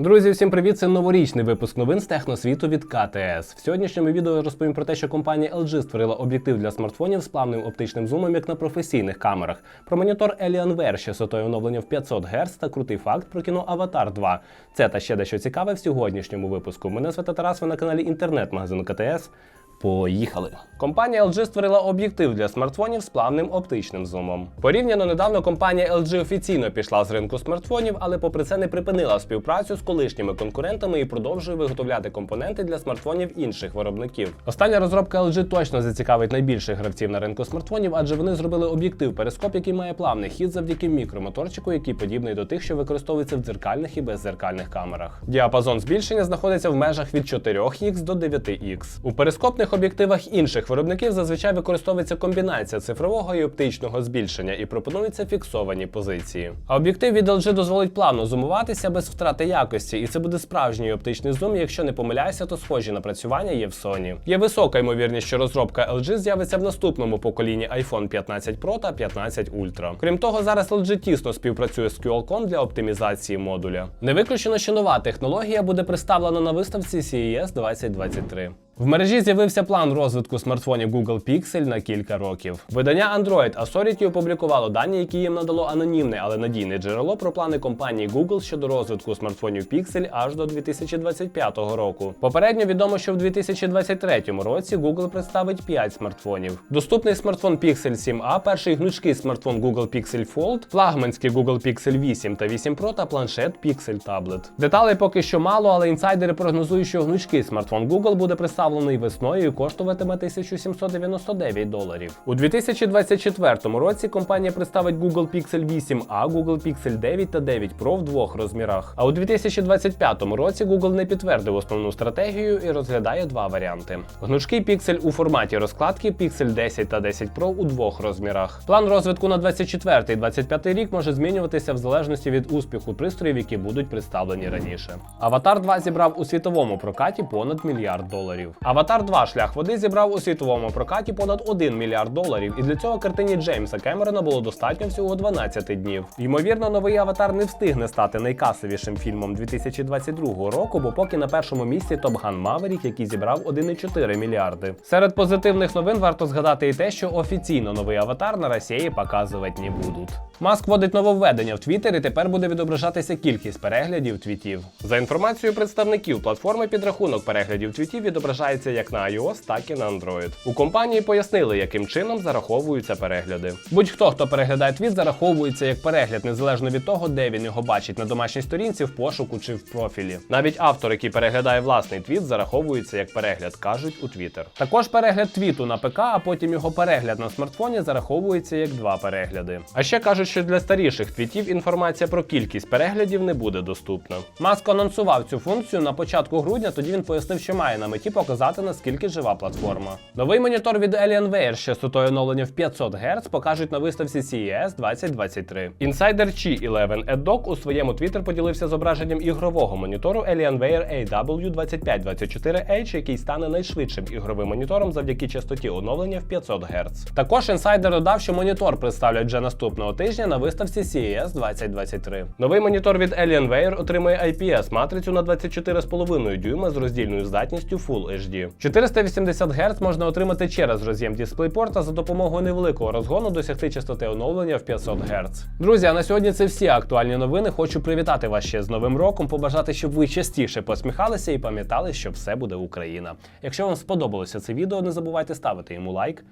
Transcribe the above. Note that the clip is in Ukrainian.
Друзі, всім привіт! Це новорічний випуск новин з техносвіту від КТС. В сьогоднішньому відео розповім про те, що компанія LG створила об'єктив для смартфонів з плавним оптичним зумом, як на професійних камерах, про монітор Alienware з частотою оновлення в 500 Гц та крутий факт про кіно Аватар 2. Це та ще дещо цікаве в сьогоднішньому випуску. Мене звати Тарас, ви на каналі інтернет-магазину КТС. Поїхали. Компанія LG створила об'єктив для смартфонів з плавним оптичним зумом. Порівняно недавно компанія LG офіційно пішла з ринку смартфонів, але попри це не припинила співпрацю з колишніми конкурентами і продовжує виготовляти компоненти для смартфонів інших виробників. Остання розробка LG точно зацікавить найбільших гравців на ринку смартфонів, адже вони зробили об'єктив перископ, який має плавний хід завдяки мікромоторчику, який подібний до тих, що використовуються в дзеркальних і беззеркальних камерах. Діапазон збільшення знаходиться в межах від 4х до 9х. У перископних об'єктивах інших виробників зазвичай використовується комбінація цифрового і оптичного збільшення і пропонуються фіксовані позиції. А об'єктив від LG дозволить плавно зумуватися без втрати якості, і це буде справжній оптичний зум. Якщо не помиляюся, то схожі напрацювання є в Sony. Є висока ймовірність, що розробка LG з'явиться в наступному поколінні iPhone 15 Pro та 15 Ultra. Крім того, зараз LG тісно співпрацює з Qualcomm для оптимізації модуля. Не виключено, що нова технологія буде представлена на виставці CES 2023. В мережі з'явився план розвитку смартфонів Google Pixel на кілька років. Видання Android Authority опублікувало дані, які їм надало анонімне, але надійне джерело про плани компанії Google щодо розвитку смартфонів Pixel аж до 2025 року. Попередньо відомо, що в 2023 році Google представить 5 смартфонів. Доступний смартфон Pixel 7a, перший гнучкий смартфон Google Pixel Fold, флагманський Google Pixel 8 та 8 Pro та планшет Pixel Tablet. Деталей поки що мало, але інсайдери прогнозують, що гнучкий смартфон Google буде представлений весною і коштуватиме 1799 доларів. У 2024 році компанія представить Google Pixel 8a, Google Pixel 9 та 9 Pro в двох розмірах. А у 2025 році Google не підтвердив основну стратегію і розглядає два варіанти: гнучкий Pixel у форматі розкладки Pixel 10 та 10 Pro у двох розмірах. План розвитку на 24-25 рік може змінюватися в залежності від успіху пристроїв, які будуть представлені раніше. Аватар 2 зібрав у світовому прокаті понад мільярд доларів. Аватар 2 шлях води зібрав у світовому прокаті понад 1 мільярд доларів, і для цього картині Джеймса Кемерона було достатньо всього 12 днів. Ймовірно, новий аватар не встигне стати найкасовішим фільмом 2022 року, бо поки на першому місці Gun Maverick, який зібрав 1,4 мільярди. Серед позитивних новин варто згадати і те, що офіційно новий аватар на Росії показувати не будуть. Маск вводить нововведення в Твіттер і тепер буде відображатися кількість переглядів твітів. За інформацією представників платформи, підрахунок переглядів твітів відображається як на iOS, так і на Android. У компанії пояснили, яким чином зараховуються перегляди. Будь-хто, хто переглядає твіт, зараховується як перегляд, незалежно від того, де він його бачить на домашній сторінці, в пошуку чи в профілі. Навіть автор, який переглядає власний твіт, зараховується як перегляд, кажуть у Twitter. Також перегляд твіту на ПК, а потім його перегляд на смартфоні зараховується як два перегляди. А ще кажуть, що для старіших твітів інформація про кількість переглядів не буде доступна. Маск анонсував цю функцію на початку грудня, тоді він пояснив, що має на меті показати наскільки жива платформа. Новий монітор від Alienware з частотою оновлення в 500 Гц покажуть на виставці CES 2023. Інсайдер Chi 11 Eddock у своєму твіттер поділився зображенням ігрового монітору Alienware AW2524H, який стане найшвидшим ігровим монітором завдяки частоті оновлення в 500 Гц. Також інсайдер додав, що монітор представлять вже наступного тижня на виставці CES 2023. Новий монітор від Alienware отримує IPS-матрицю на 24,5 дюйма з роздільною здатністю Full HD. 480 Гц можна отримати через роз'єм DisplayPort за допомогою невеликого розгону досягти частоти оновлення в 500 Гц. Друзі, а на сьогодні це всі актуальні новини. Хочу привітати вас ще з Новим роком, побажати, щоб ви частіше посміхалися і пам'ятали, що все буде Україна. Якщо вам сподобалося це відео, не забувайте ставити йому лайк,